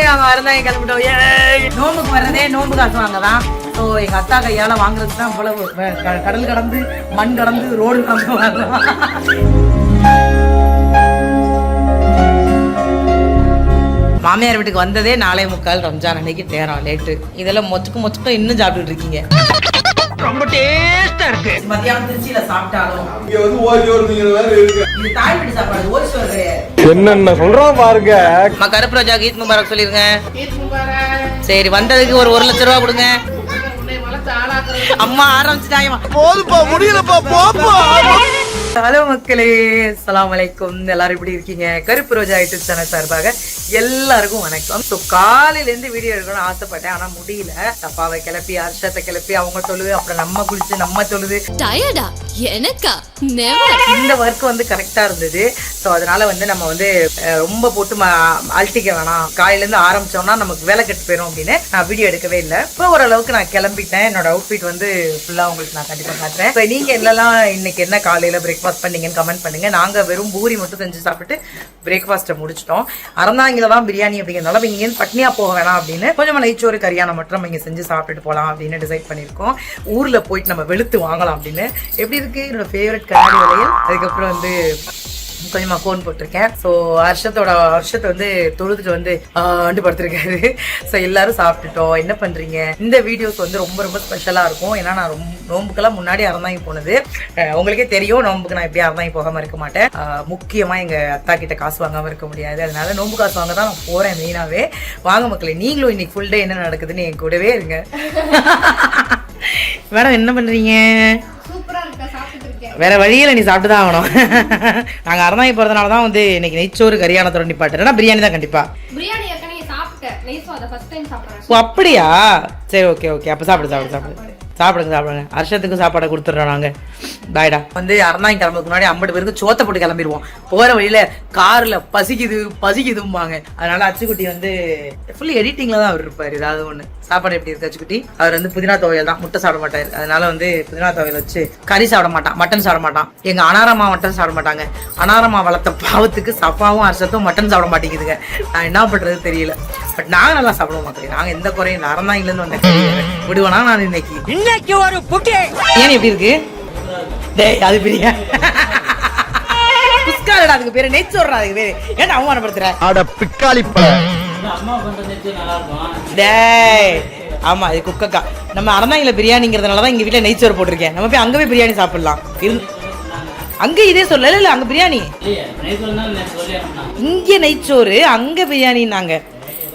நாங்க வரதான் கிளம்பிட்டோம் ஏய் நோம்புக்கு வர்றதே நோம்பு காசு வாங்கதான் ஸோ எங்க அத்தா கையால வாங்குறது தான் இவ்வளவு கடல் கடந்து மண் கடந்து ரோடு கடந்து வாங்கலாம் மாமியார் வீட்டுக்கு வந்ததே நாளை முக்கால் ரம்ஜான் அன்னைக்கு நேரம் லேட்டு இதெல்லாம் மொச்சுக்கு மொச்சுக்கும் இன்னும் சாப்பிட்டுட்டு இருக்கீங்க. ரொம்ப டேஸ்டா இருக்கு. மத்தியானம் திருச்சியில சாப்பிட்டாலும். இங்க வந்து ஓய்வு வருதுங்கிற வேற இருக்கு. இது தாய் வீட்டு சாப்பாடு ஓய்வு கிடையாது என்னென்ன சொல்றான் பாருங்க. அம்மா கருப்பு ரோஜா கீத் முபாரக் சொல்லிருங்க. சரி வந்ததுக்கு ஒரு ஒரு லட்ச ரூபா கொடுங்க. அம்மா ஆரம்பிச்சுட்டாங்கம்மா போதுப்பா முடியலப்பா போப்பா. ஹலோ மக்களே அஸ்ஸலாமு அலைக்கும். எல்லாரும் எப்படி இருக்கீங்க? கருப்பு ரோஜா யூடியூப் சேனல் சார்பாக எல்லாருக்கும் வணக்கம். ஸோ காலையிலேருந்து வீடியோ எடுக்கணும்னு ஆசைப்பட்டேன் ஆனால் முடியல. தப்பாவை கிளப்பி ஹர்ஷத்தை கிளப்பி அவங்க தொழுது அப்புறம் நம்ம குளிச்சு நம்ம தொழுது டயர்டா எனக்கா? இந்த ஒர்க் வந்து கரெக்டாக இருந்தது. ஸோ அதனால வந்து நம்ம வந்து ரொம்ப போட்டு அழட்டிக்க வேணாம். காலையிலேருந்து ஆரம்பிச்சோம்னா நமக்கு வேலை கெட்டு போயிடும் அப்படின்னு நான் வீடியோ எடுக்கவே இல்லை. இப்போ ஓரளவுக்கு நான் கிளம்பிட்டேன். என்னோட அவுட்ஃபிட் வந்து ஃபுல்லாக உங்களுக்கு நான் கண்டிப்பாக காட்டுறேன். இப்போ நீங்கள் என்னெல்லாம் இன்னைக்கு என்ன காலையில் பிரேக்ஃபாஸ்ட் பண்ணீங்கன்னு கமெண்ட் பண்ணுங்க. நாங்கள் வெறும் பூரி மட்டும் செஞ்சு சாப்பிட்டு பிரேக்ஃபாஸ்ட்டை முடிச்சிட்டோம். அறந்தாங்கில தான் பிரியாணி அப்படிங்கிறதுனால இங்கே இங்கேருந்து பட்னியாக போக வேணாம் அப்படின்னு கொஞ்சம் நைச்சோறு கரியானம் மட்டும் நம்ம இங்கே செஞ்சு சாப்பிட்டுட்டு போகலாம் அப்படின்னு டிசைட் பண்ணியிருக்கோம். ஊரில் போயிட்டு நம்ம வெளுத்து வாங்கலாம் அப்படின்னு. எப்படி இருக்கு? என்னோட ஃபேவரட் கண்ணாடி வளையல் அதுக்கப்புறம் வந்து கொஞ்சமா கோன் போட்டிருக்கேன். ஸோ ஹர்ஷத்தோட ஹர்ஷத்தை வந்து தொழுதுட்டு வந்து ஆண்டு படுத்திருக்காரு. ஸோ எல்லாரும் சாப்பிட்டுட்டோம். என்ன பண்றீங்க? இந்த வீடியோஸ் வந்து ரொம்ப ரொம்ப ஸ்பெஷலாக இருக்கும். ஏன்னா நான் ரொம்ப நோம்புக்கெல்லாம் முன்னாடி அறந்தாங்கி போனது. உங்களுக்கே தெரியும் நோம்புக்கு நான் எப்படி அறந்தாங்கி போகாம இருக்க மாட்டேன். அஹ் முக்கியமா எங்க அத்தா கிட்ட காசு வாங்காம இருக்க முடியாது. அதனால நோம்பு காசு வாங்க தான் நான் போறேன் மெயினாவே. வாங்க மக்களே நீங்களும் இன்னைக்கு ஃபுல் டே என்ன நடக்குதுன்னு என் கூடவே இருங்க. மேடம் என்ன பண்றீங்க? வேற வழியில நீ சாப்பிட்டு தான் ஆகணும். நாங்க அறந்தாங்கி போறதுனால தான் வந்து இன்னைக்கு நெய்ச்சோறு கரியானத்தோட நிப்பாட்டுறேன்னா பிரியாணி தான் கண்டிப்பா. பிரியாணி ஏற்கனவே சாப்பிட்டேன் நெய் சாதம் ஃபர்ஸ்ட் டைம் சாப்பிட்றேன். ஓ அப்படியா? சரி ஓகே ஓகே அப்போ சாப்பிடு சாப்பிடு. சாப்பிடு. சாப்பிடுங்க சாப்பிடுங்க. ஹர்ஷத்துக்கும் சாப்பாடை கொடுத்துட்றோம் நாங்கள் பாய்டா. வந்து அறந்தாங்கி கிளம்புறதுக்கு முன்னாடி ஐம்பது பேருக்கு சோத்தை போட்டு கிளம்பிடுவோம். போகிற வழியில காரில் பசிக்குது பசிக்குதும்பாங்க. அதனால அச்சுக்குட்டி வந்து ஃபுல்லி எடிட்டிங்கில் தான் அவர் இருப்பார். ஏதாவது ஒன்று சாப்பாடு எப்படி இருக்கு அச்சுக்குட்டி? அவர் வந்து புதினா துவையல் தான். முட்டை சாப்பிட மாட்டார். அதனால வந்து புதினா துவையல் வச்சு கறி சாப்பிட மாட்டான். மட்டன் சாப்பிட மாட்டான். எங்கள் அனாரமா மட்டன் சாப்பிட மாட்டாங்க. அனாரமா வளர்த்த பாவத்துக்கு சப்பாவும் அரிசத்தும் மட்டன் சாப்பிட மாட்டேங்குதுங்க. நான் என்ன பண்ணுறது தெரியல. பட் நாங்கள் நல்லா சாப்பிடுவோம் மக்களே. நாங்கள் எந்த குறையும் இல்லை. வந்தேன் விடுவேனா நான் இன்னைக்கு? இன்னைக்கு ஒரு புட்டி ஏன் எப்படி இருக்கு? டேய் அது பிரியா. குஸ்காலடா அதுக்கு பேரு. நெச்சோடுறா அதுக்கு பேரு. ஏன்டா அவமானப்படுத்துற? அட பிக்காளி டேய். ஆமா இது குக்கக்கா. நம்ம அறந்தாங்கில பிரியாணிங்கிறதுனால தான் எங்க வீட்ல நெய்ச்சோறு போட்டிருக்கேன். நம்ம போய் அங்க போய் பிரியாணி சாப்பிடலாம். அங்க இதே சொல்ல இல்ல அங்க பிரியாணி. இங்க நெய்ச்சோறு அங்க பிரியாணின்னாங்க.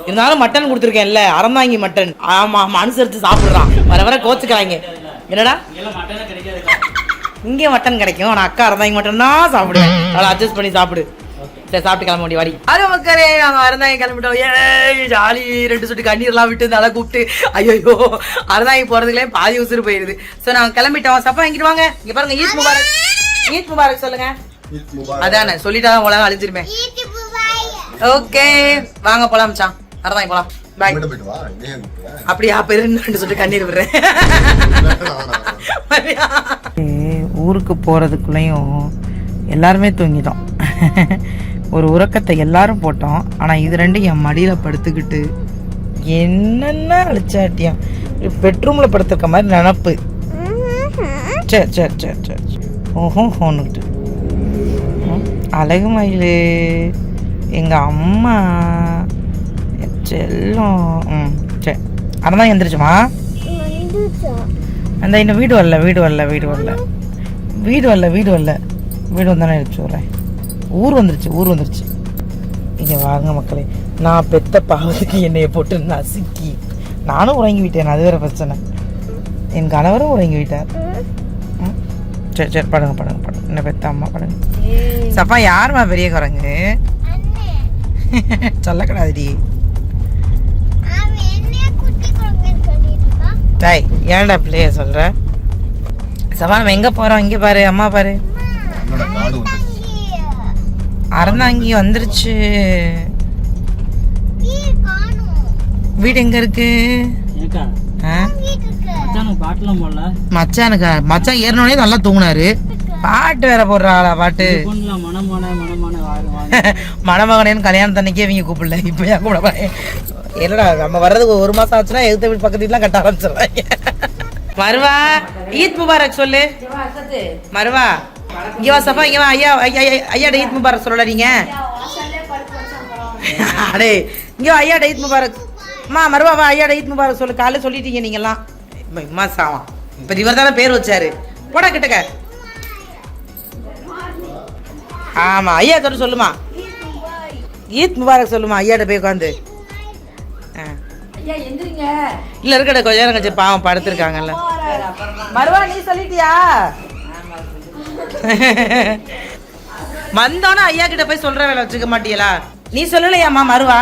இருந்தாலும் மட்டன் கொடுத்துருக்கேன்ல அறந்தாங்கி மட்டன் ஆமா ஆமா அனுசரிச்சு சாப்பிடுறான். வர வர கோச்சுக்கிறாங்க. என்னடா? இங்கே மட்டன் கிடைக்கும் ஆனா அக்கா அறந்தாங்கி மட்டன் தான் சாப்பிடுவேன் அவளை அட்ஜஸ்ட் பண்ணி சாப்பிடு. சரி சாப்பிட்டு கிளம்ப முடியும் வாடி. அது மக்களே நாங்க அறந்தாங்கி கிளம்பிட்டோம். ஏய் ஜாலி ரெண்டு சொட்டு கண்ணீர்லாம் விட்டு நல்லா கூப்பிட்டு ஐயோ அறந்தாங்கி போறதுக்குள்ளே பாதி உசுறு போயிருது. ஸோ நாங்க கிளம்பிட்டோம். சப்பா இங்கிட்டு வாங்க. இங்க பாருங்க ஈத் முபாரக். ஈத் முபாரக் சொல்லுங்க. அதானே சொல்லிட்டா தான் உலகம் அழிஞ்சிருமே ஓகே வாங்க போலாம் மச்சான். அறந்தாங்கி போலாம். பாய் அப்படியா பெருன்னு சொட்டு கண்ணீர் விடுறேன். ஊருக்கு போகிறதுக்குள்ளேயும் எல்லாருமே தூங்கிட்டோம். ஒரு உறக்கத்தை எல்லாரும் போட்டோம். ஆனால் இது ரெண்டும் என் மடியில் படுத்துக்கிட்டு என்னென்ன அழிச்சாட்டியம் பெட்ரூமில் படுத்துருக்க மாதிரி நினப்பு. சரி சரி சரி சரி ஓஹோ ஹோனுக்கிட்டு அழகு மயில் எங்கள் அம்மா செல்லம். ம் சரி அதான் எந்திரிச்சுமா அந்த இன்னும் வீடு வரல வீடு வரல வீடு வரல. வீடு வரல வீடு வரல. வீடு வந்தானே எடுத்து விட்றேன். ஊர் வந்துருச்சு ஊர் வந்துருச்சு. இங்கே வாங்க மக்களே. நான் பெத்த பாவத்துக்கு என்னைய போட்டு நசுக்கி. நானும் உறங்கி விட்டேன் அது வேற பிரச்சனை. என் கணவரும் உறங்கி விட்டார். சரி சரி படுங்க படுங்க படுங்க. என்ன பெத்த அம்மா படுங்க. சப்பா யாரும்மா பெரிய குரங்கு சொல்லக்கூடாதுடி. டாய் ஏன்டா பிள்ளைய சொல்ற? சபா நம்ம எங்க போறோம்? இங்க பாரு அம்மா பாரு. அறந்தாங்கி வந்துருச்சு. வீடு எங்க இருக்கு? மச்சானுக்கு மச்சான் ஏறினோடனே நல்லா தூங்குனாரு. பாட்டு வேற போடுறாளா பாட்டு. மணமகனேன்னு கல்யாணம் தண்ணிக்கே இவங்க கூப்பிடல. இப்போ ஏன் கூப்பிட என்னடா நம்ம வர்றதுக்கு ஒரு மாசம் ஆச்சுன்னா எதிர்த்த வீட்டு பக்கத்துலாம் கட்ட ஆரம்பிச்சிடுறாங்க. மருவா ஈத் முபாரக் சொல்லு. மருவா இங்க வா சஃபா இங்க வா. ஐயா ஐயா ஐயா- ஈத் முபாரக் சொல்லல நீங்க. அடே இங்க வா ஐயாட ஈத் முபாரக். அம்மா மருவா வா ஐயா ஈத் முபாரக் சொல்லு. காலைல சொல்லிட்டீங்க நீங்கெல்லாம். இம்மா சாவா. இப்போ இவர் தானே பேர் வச்சாரு. போடா கிட்டக்க. ஆமா ஐயா தொட்டு சொல்லுமா. ஈத் முபாரக் சொல்லுமா ஐயாட்ட போய் உட்காந்து. இல்ல இருக்கட கொஞ்ச நேரம் கழிச்சு பாவம் படுத்திருக்காங்கல்ல. மருவா நீ சொல்லிட்டியா? வந்தோன்னே ஐயா கிட்ட போய் சொல்ற வேலை வச்சுக்க மாட்டியலா? நீ சொல்லலையாம்மா மருவா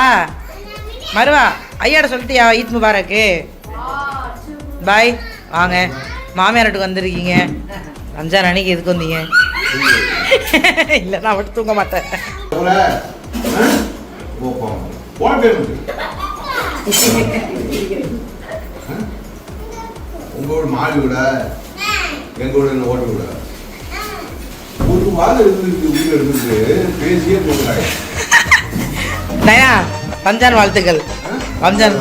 மருவா ஐயாட்ட சொல்லிட்டியா ஈத் முபாரக்கு? பாய் வாங்க. மாமியார் வீட்டுக்கு வந்திருக்கீங்க. ரம்ஜான் அன்னைக்கு எதுக்கு வந்தீங்க? இல்லை நான் மட்டும் தூங்க மாட்டேன். உங்களோட மாடி விட இந்த ஓட்ட விட ஒரு வாரம் இருந்துட்டு வீடு எடுத்துட்டு பேசியே போகிறாங்க நயா ரம்ஜான் வாழ்த்துக்கள். ரம்ஜான்.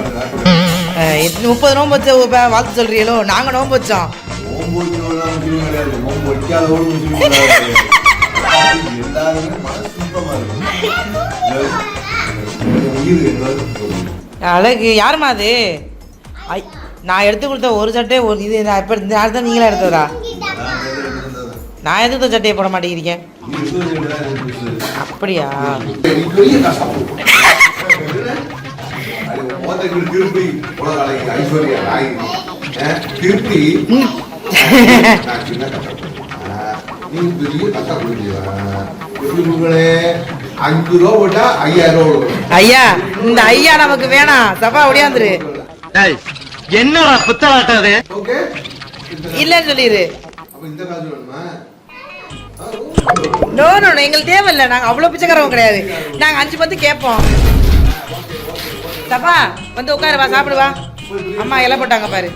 முப்பது நோம்பு வச்ச வாழ்த்து சொல்றீங்களோ? நாங்க நோம்பு வச்சோம். எல்லாருமே மனசு உயிர் என்பது அழகு. யாரும்மா அது? ஐ நான் எடுத்து கொடுத்த ஒரு சட்டை ஒரு இது நான் இப்போ இந்த நாள் தான் நீங்களே எடுத்ததா? நான் எதுக்கு சட்டையை போட மாட்டேங்கிறீங்க. அப்படியா? திருப்பி ஐயா. இந்த ஐயா நமக்கு வேணாம் சபா ஒடியாந்துரு என்னடா புத்தலாட்டம் அது? இல்லைன்னு சொல்லிடு அப்ப இந்த காசு வேணுமா? நோ நோ எங்களுக்கு தேவையில்லை. நாங்கள் அவ்வளோ பிச்சைக்காரவங்க கிடையாது. நாங்கள் அஞ்சு பத்து கேட்போம். சப்பா வந்து உட்காரு வா சாப்பிடு வா. அம்மா இலை போட்டாங்க பாரு.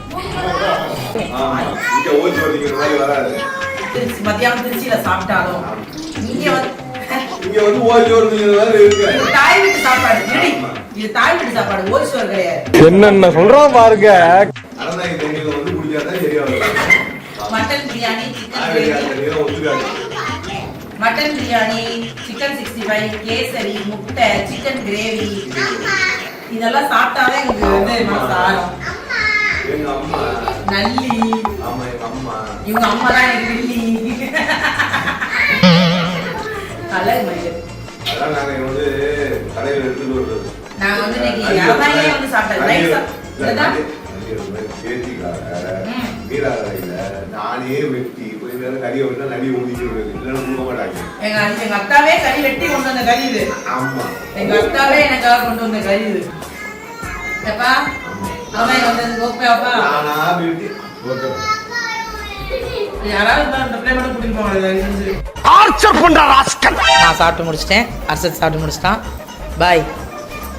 மத்தியானம் திருச்சியில் சாப்பிட்டாலும் இங்கே வந்து இங்க வந்து மாதிரி இருக்கு. இது தாய் வீட்டு சாப்பாடு விடு. இது தாய் வீட்டு சாப்பாடு ஒரு சோறு கிடையாது. என்னென்ன சொல்றோம் பாருங்க. Mutton biryani mutton biryani chicken sixty five kesari முட்டை சிக்கன் கிரேவி இதெல்லாம் சாப்பிட்டாவே எங்களுக்கு வந்து மனசு ஆறும். நல்லி. ஆமா எங்க அம்மா. இவங்க அம்மா தான் எனக்கு வில்லி அழகு மனிதர் அதான் நாங்க வந்து கடையில எடுத்துட்டு வருது நாங்க வந்து இன்னைக்கு வந்து சாப்பிட்டோம். நானே வெட்டி கொஞ்ச நேரம் கறியை விட்டா நடிகை ஊதிக்கிறது இல்லைன்னா கொடுக்க மாட்டாங்க. எங்க எங்க அக்காவே கறி வெட்டி கொண்டு வந்த கறி இது. ஆமா. எங்க அக்காவே எனக்காக கொண்டு வந்த கறி இது. ஏப்பா? அவன் வந்தது கோப்பையாப்பா? நானா வெட்டி ஓகே யாராவது பிள்ளை மட்டும் கூட்டிட்டு போவாங்க தயவு செஞ்சு. ஆர்ச்சர் பண்ற ராஸ்கல். நான் சாப்பிட்டு முடிச்சிட்டேன். அர்ஷத் சாப்பிட்டு முடிச்சிட்டான். பாய்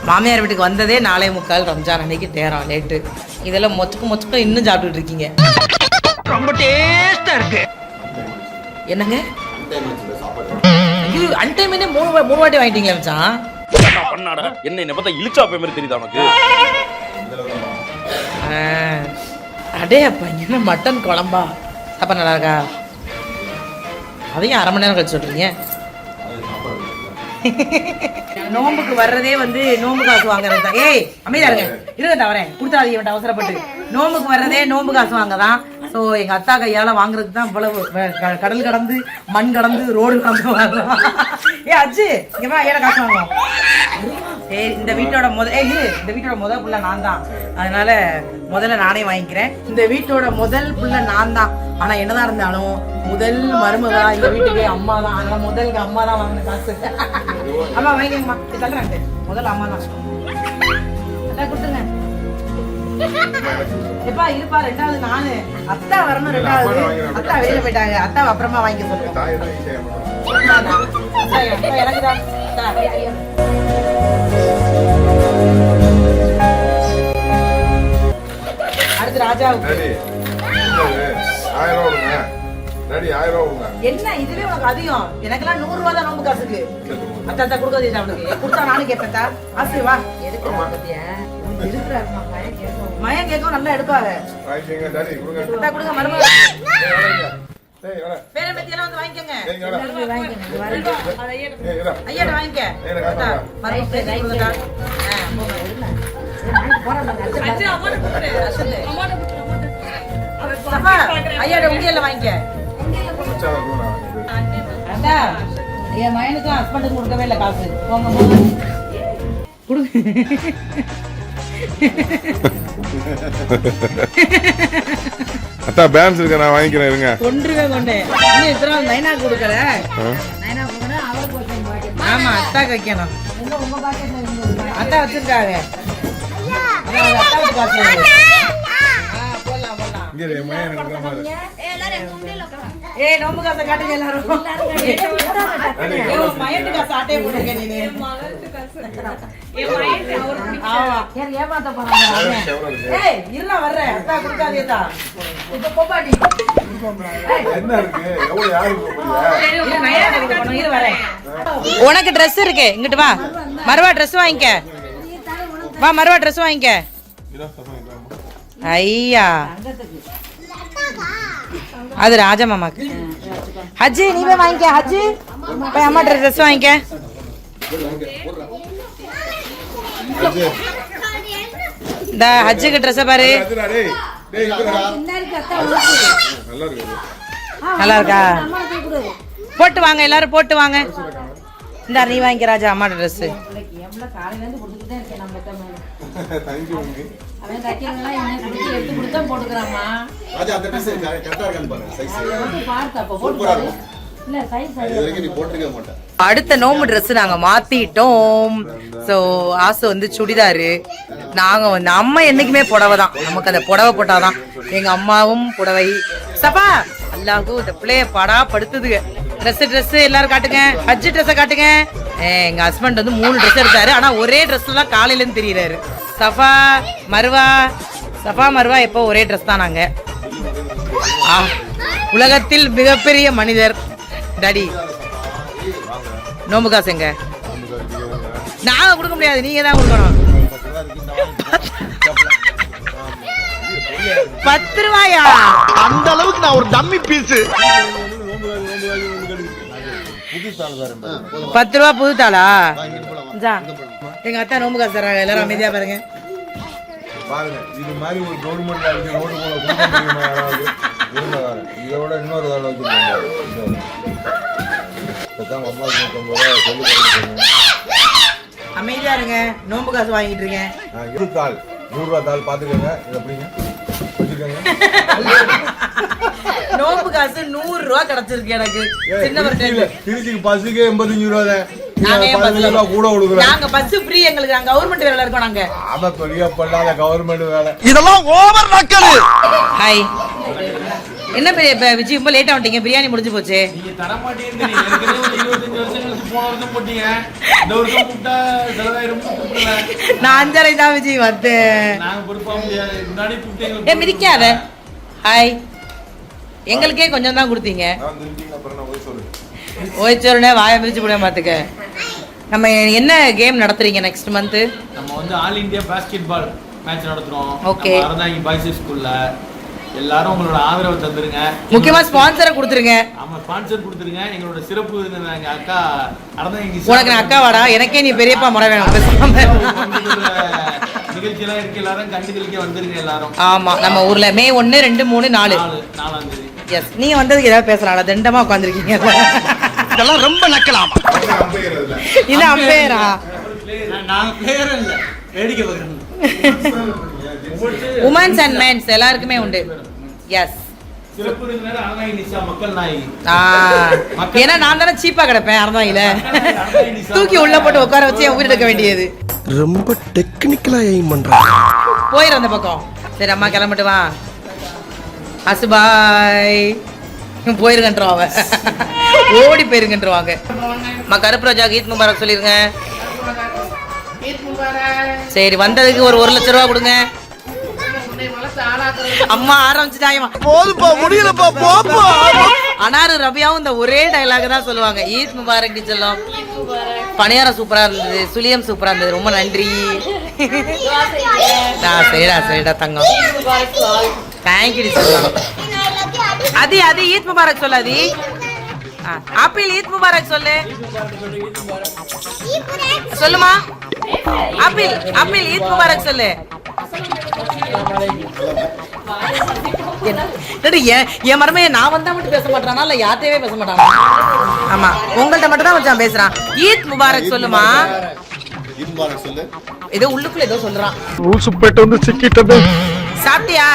மாமியார் வீட்டுக்கு வந்ததே நாலே முக்கால் ரம்ஜான் அன்னைக்கு நேரம் லேட்டு இதெல்லாம் மொச்சுக்கு மொச்சுக்கு இன்னும் சாப்பிட்டுட்டு இருக்கீங்க. ரொம்ப டேஸ்டா இருக்கு. என்னங்க? இது அன்டைமே மூணு மூணு வாட்டி வாங்கிட்டீங்களா மச்சான். பண்ணாடா? என்ன என்ன பார்த்தா இழுச்சா போய் மாதிரி தெரியுதா உனக்கு. அடே அப்பா என்ன மட்டன் குழம்பா? அப்பா நல்லா இருக்கா? அதையும் அரை மணி நேரம் கழிச்சு சொல்றீங்க. நோம்புக்கு வர்றதே வந்து நோம்பு காசு வாங்குறது தான். ஏய் அமைதியா இருங்க. இருங்க தவறேன் கொடுத்தாதீங்க அவசரப்பட்டு. நோம்புக்கு வர்றதே நோம்பு காசு வாங்க தான் ஸோ எங்க அத்தா கையால வாங்குறதுக்கு தான் இவ்வளவு கடல் கடந்து மண் கடந்து ரோடு கடந்து வாங்கலாம் ஏ அச்சு இங்கேவா ஏழை காசு வாங்குவோம். ஏய் இந்த வீட்டோட முத ஏ இந்த வீட்டோட முதல் புள்ள நான் தான். அதனால முதல்ல நானே வாங்கிக்கிறேன். இந்த வீட்டோட முதல் புள்ள நான் தான். ஆனா என்னதான் இருந்தாலும் முதல் மருமகா இந்த வீட்டுக்கு அம்மா தான். அதனால முதலுக்கு அம்மா தான் வாங்கின காசு. அம்மா வாங்கிக்கம்மா. இது தள்ளுறாங்க முதல்ல அம்மா தான். அதான் கொடுத்துருங்க. எப்பா இருப்பா ரெண்டாவது நானு அத்தா வரணும் ரெண்டாவது. அத்தா வெளியில போயிட்டாங்க. அத்தா அப்புறமா. அத்தா, அத்தா, எனக்கு. அடுத்து ராஜாவுக்கு. என்ன? இதுவே உனக்கு அதிகம். எனக்கெல்லாம் நூறு ரூபா தான் நோம்பு காசுக்கு. அத்தா அத்தா கொடுக்காதே அவனுக்கு கொடுத்தா நானும் கேட்பேன் தா ஆசை வா. மயம் கேட்கும் நல்லா எடுப்பாங்க வாங்கிக்கங்க டாடி கொடுங்க. கொடுங்க மருமக. டேய் வர பேர மெத்தியெல்லாம் வந்து வாங்கிக்கோங்க. ஐயாட்ட வாங்கிக்க. ஐயாட்ட உண்டியல்ல வாங்கிக்க. கொடுங்க என் மயனுக்கும் ஹஸ்பண்டுக்கும் கொடுக்கவே இல்லை காசு. போங்க போங்க. அத்தா பேலன்ஸ் இருக்க நான் வாங்கிக்கிறேன் இருங்க. கொன்றுவே கொண்டேன் இன்னும் இத்தனை நாள் நைனா கொடுக்கல? ஆமா அத்தா வைக்கணும். அத்தா வச்சிருக்காங்க அதான் அது நோம்பு காசை காட்டுங்க எல்லாரும். மயட்டு காசு வர்றேன். அத்தா கொடுக்காதேதா. இப்ப. உனக்கு Dress இருக்கு. இங்கிட்டு வா. மறுவா Dress வாங்கிக்க. வா மறுவா Dress வாங்கிக்க. ஐயா. அது ராஜா மாமாக்கு. ஹஜ்ஜி நீ போய் வாங்கிக்க ஹஜ்ஜி. போய் அம்மா ட்ரெஸ் வாங்கிக்க. இந்த ஹஜ்ஜுக்கு ட்ரெஸ்ஸை பாரு. நல்லா இருக்கு நல்லா இருக்கா போட்டு வாங்க எல்லாரும் போட்டு வாங்க. இந்த நீ வாங்கிக்க ராஜா அம்மா ட்ரெஸ் தேங்க்யூ மம்மி ராஜா அந்த ட்ரெஸ் கரெக்டா இருக்கான்னு பாருங்க சைஸ் சூப்பரா இருக்கும். இது வரைக்கும் நீ போட்டிருக்க மாட்டேன் அடுத்த நோம்பு Dress நாங்க மாத்திட்டோம். ஸோ ஆசை வந்து சுடிதாரு. நாங்க வந்து அம்மா என்னைக்குமே புடவை தான் நமக்கு அந்த புடவை போட்டாதான். எங்க அம்மாவும் புடவை. சபா அல்லாஹு இந்த பிள்ளைய படா படுத்துதுங்க Dress Dress எல்லாரும் காட்டுங்க. ஹஜ்ஜு ட்ரெஸ்ஸை காட்டுங்க. ஏ, எங்க ஹஸ்பண்ட் வந்து மூணு Dress எடுத்தாரு. ஆனா ஒரே ட்ரெஸ்ல தான் காலையில இருந்து தெரியறாரு. சஃபா மருவா. சஃபா மருவா எப்போ ஒரே ட்ரெஸ் தான் நாங்க. ஆ, உலகத்தில் மிகப்பெரிய மனிதர் டாடி. நோம்பு காசு எங்க? நாங்க கொடுக்க முடியாது நீங்க தான் கொடுக்கணும். பத்து ரூபாயா? அந்த அளவுக்கு நான் ஒரு டம்மி பீஸ் பத்து ரூபா புது தாளா? இந்தா. எங்க அத்தா நோம்பு காசு தர்றாங்க எல்லாரும் அமைதியா பாருங்க பாருங்க இது மாதிரி ஒரு கவர்மெண்ட் ஆளுக்கு ரோடு போல கொடுக்க முடியுமா யாராவது இதோட இன்னொரு வேலை வச்சுருக்காங்க இப்பதான் அம்மா நூற்றம்பது ரூபா சொல்லி அமைதியா இருங்க. நோம்பு காசு வாங்கிட்டு இருக்கேன். இரு தாள். நூறுரூவா தாள் பார்த்துக்கோங்க. இது எப்படிங்க நோம்பு காசு நூறு ரூபா கிடைச்சிருக்கு எனக்கு. சின்ன திருச்சிக்கு பஸ்ஸுக்கு எண்பத்தஞ்சு ரூபா கூட கொடுக்குறேன் நாங்க பஸ் ஃப்ரீ எங்களுக்கு நாங்க கவர்மெண்ட் வேலையில இருக்கோம் நாங்க. ஆமா பெரிய பண்ணாத கவர்மெண்ட் வேலை. இதெல்லாம் ஓவர் நக்கலு. ஹாய் என்ன பெரிய இப்ப விஜய் ரொம்ப லேட்டா வந்துட்டீங்க பிரியாணி முடிஞ்சு போச்சு. நீங்க தர மாட்டேங்கிறீங்க ஏற்கனவே ஒரு இருபத்தஞ்சு வருஷம் கழிச்சு போன வருஷம் போட்டீங்க. இந்த வருஷம் கூப்பிட்டா செலவாயிரம் கூப்பிடல நான் அஞ்சரை தான் விஜய் வந்தேன். நாங்க பொறுப்பா முடியாது. முன்னாடி கூப்பிட்டு ஏ மிதிக்காத. ஹாய் எங்களுக்கே கொஞ்சம் தான் கொடுத்தீங்க நான் திருச்சிக்கு அப்புறம் நான் போய் சொல்லு ஓய்ச்சோருனே வாயை மிதிச்சு போட பார்த்துக்க நம்ம என்ன கேம் நடத்துறீங்க நெக்ஸ்ட் மந்த்து நம்ம வந்து all India basketball match நடத்துறோம். நம்ம அறந்தாங்கி பாய்ஸ் ஸ்கூல்ல எல்லாரும் உங்களோட ஆதரவு தந்துருங்க. முக்கியமா ஸ்பான்சரை கொடுத்துருங்க. ஆமா ஸ்பான்சர் கொடுத்துருங்க. எங்களோட சிறப்பு விருந்தினர் எங்க அக்கா அறந்தாங்கி உனக்கு நான் அக்காவாடா எனக்கே நீ பெரியப்பா முறை வேணும். பேசாம. நிகழ்ச்சி எல்லாம் இருக்கு. எல்லாரும் கண்டுகளிக்க வந்துருங்க எல்லாரும். ஆமா நம்ம ஊர்ல மே ஒன்னு ரெண்டு மூணு நாலு. நாலு நாலாம் தேதி. எஸ் நீங்க வந்ததுக்கு ஏதாவது பேசலாம்ல. தண்டமா உட்காந்துருக்கீங்க இதெல்லாம் ரொம்ப நக்கலாமா? இது அம்பேரா நாங்க பேர் இல்ல. வேடிக்கை பார்க்கணும். உமன்ஸ் அண்ட் மென்ஸ் எல்லாருக்குமே உண்டு. எஸ் ஏன்னா நான் தானே சீப்பா கிடப்பேன் அறந்தாயில தூக்கி உள்ள போட்டு உட்கார வச்சு என் உயிர் எடுக்க வேண்டியது. ரொம்ப டெக்னிக்கலா எய்ம் பண்றாங்க. போயிரு அந்த பக்கம். சரி அம்மா கிளம்பிட்டு வா. அசுபாய் போயிருங்கன்றோம் அவ ஓடி போயிருங்கன்றவாங்க அம்மா கருப்பு ரோஜா கீத் முபாரக் சொல்லிருங்க. சரி வந்ததுக்கு ஒரு ஒரு லட்ச ரூபா கொடுங்க. அம்மா ஆரம்பிச்சுட்டாயம்மா போதுப்பா முடியலப்பா போப்பா. அனாரு ரபியாவும் இந்த ஒரே டைலாக் தான் சொல்லுவாங்க. ஈத் முபாரக் செல்லம் பணியாரம் சூப்பரா இருந்தது சுழியம் சூப்பரா இருந்தது. ரொம்ப நன்றி. நான் சரிடா சரிடா தங்கம். தேங்க்யூ சொல்லலாம். அது அது ஈத் முபாரக் சொல்லு அது. ஆப்பிள் ஈத் முபாரக் சொல்லு. சொல்லுமா? ஆப்பிள் ஆப்பிள் ஈத் முபாரக் சொல்லு. என் மருமையை நான் வந்தா மட்டும் பேச மாட்டானா? இல்ல யார்கிட்டயே பேச மாட்டானா? ஆமா உங்கள்ட்ட மட்டும் தான் வச்சான் பேசுறான். ஈத் முபாரக் சொல்லுமா? ஏதோ உள்ளுக்குள்ள ஏதோ சொல்றான். ஊசுப்பேட்டை வந்து சிக்கிட்டது. சாப்பிட்டியா?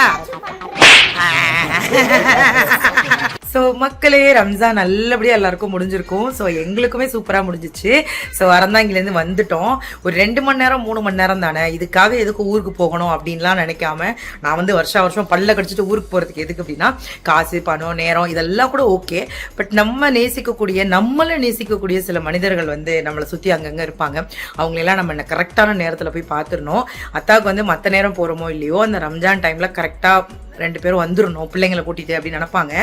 ஸோ மக்களே ரம்ஜான் நல்லபடியாக எல்லாருக்கும் முடிஞ்சிருக்கும். ஸோ எங்களுக்குமே சூப்பராக முடிஞ்சிச்சு. ஸோ அறந்தாங்கிலேருந்து வந்துட்டோம். ஒரு ரெண்டு மணி நேரம் மூணு மணி நேரம் தானே? இதுக்காக எதுக்கு ஊருக்கு போகணும் அப்படின்லாம் நினைக்காம நான் வந்து வருஷா வருஷம் பல்ல கடிச்சிட்டு ஊருக்கு போகிறதுக்கு எதுக்கு அப்படின்னா காசு பணம் நேரம் இதெல்லாம் கூட ஓகே. பட் நம்ம நேசிக்கக்கூடிய நம்மளை நேசிக்கக்கூடிய சில மனிதர்கள் வந்து நம்மளை சுற்றி அங்கங்கே இருப்பாங்க. அவங்களெல்லாம் நம்ம கரெக்டான நேரத்தில் போய் பார்த்துடணும் அத்தாவுக்கு வந்து மற்ற நேரம் போகிறோமோ இல்லையோ அந்த ரம்ஜான் டைமில் கரெக்டாக ரெண்டு பேரும் வந்துடணும். பிள்ளைங்களை கூட்டிட்டு அப்படின்னு நினைப்பாங்க.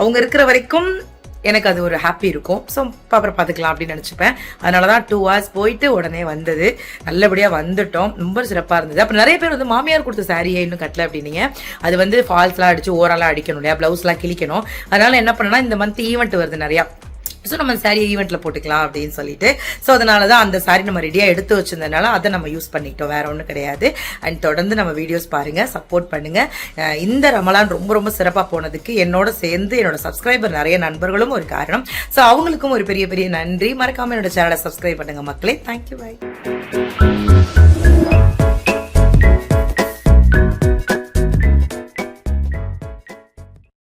அவங்க இருக்கிற வரைக்கும் எனக்கு அது ஒரு ஹாப்பி இருக்கும். ஸோ அப்புறம் பார்த்துக்கலாம் அப்படின்னு நினச்சிப்பேன். அதனால தான் டூ ஹவர்ஸ் போயிட்டு உடனே வந்தது. நல்லபடியாக வந்துட்டோம். ரொம்ப சிறப்பாக இருந்தது. அப்போ நிறைய பேர் வந்து மாமியார் கொடுத்த சாரியை இன்னும் கட்டல அப்படின்னீங்க. அது வந்து ஃபால்ஸ்லாம் அடித்து ஓரெல்லாம் அடிக்கணும் இல்லையா? ப்ளவுஸ்லாம் கிழிக்கணும். அதனால் என்ன பண்ணேன்னா இந்த மந்த் ஈவெண்ட் வருது நிறையா. ஸோ நம்ம சாரி ஈவெண்ட்டில் போட்டுக்கலாம் அப்படின்னு சொல்லிட்டு. ஸோ அதனால தான் அந்த சாரி நம்ம ரெடியாக எடுத்து வச்சிருந்ததுனால அதை நம்ம யூஸ் பண்ணிக்கிட்டோம். வேற ஒன்றும் கிடையாது. அண்ட் தொடர்ந்து நம்ம வீடியோஸ் பாருங்கள் சப்போர்ட் பண்ணுங்கள் இந்த ரமலான் ரொம்ப ரொம்ப சிறப்பாக போனதுக்கு என்னோட சேர்ந்து என்னோட சப்ஸ்கிரைபர் நிறைய நண்பர்களும் ஒரு காரணம். ஸோ அவங்களுக்கும் ஒரு பெரிய பெரிய நன்றி. மறக்காமல் என்னோட சேனலை சப்ஸ்கிரைப் பண்ணுங்கள் மக்களே. Thank you bye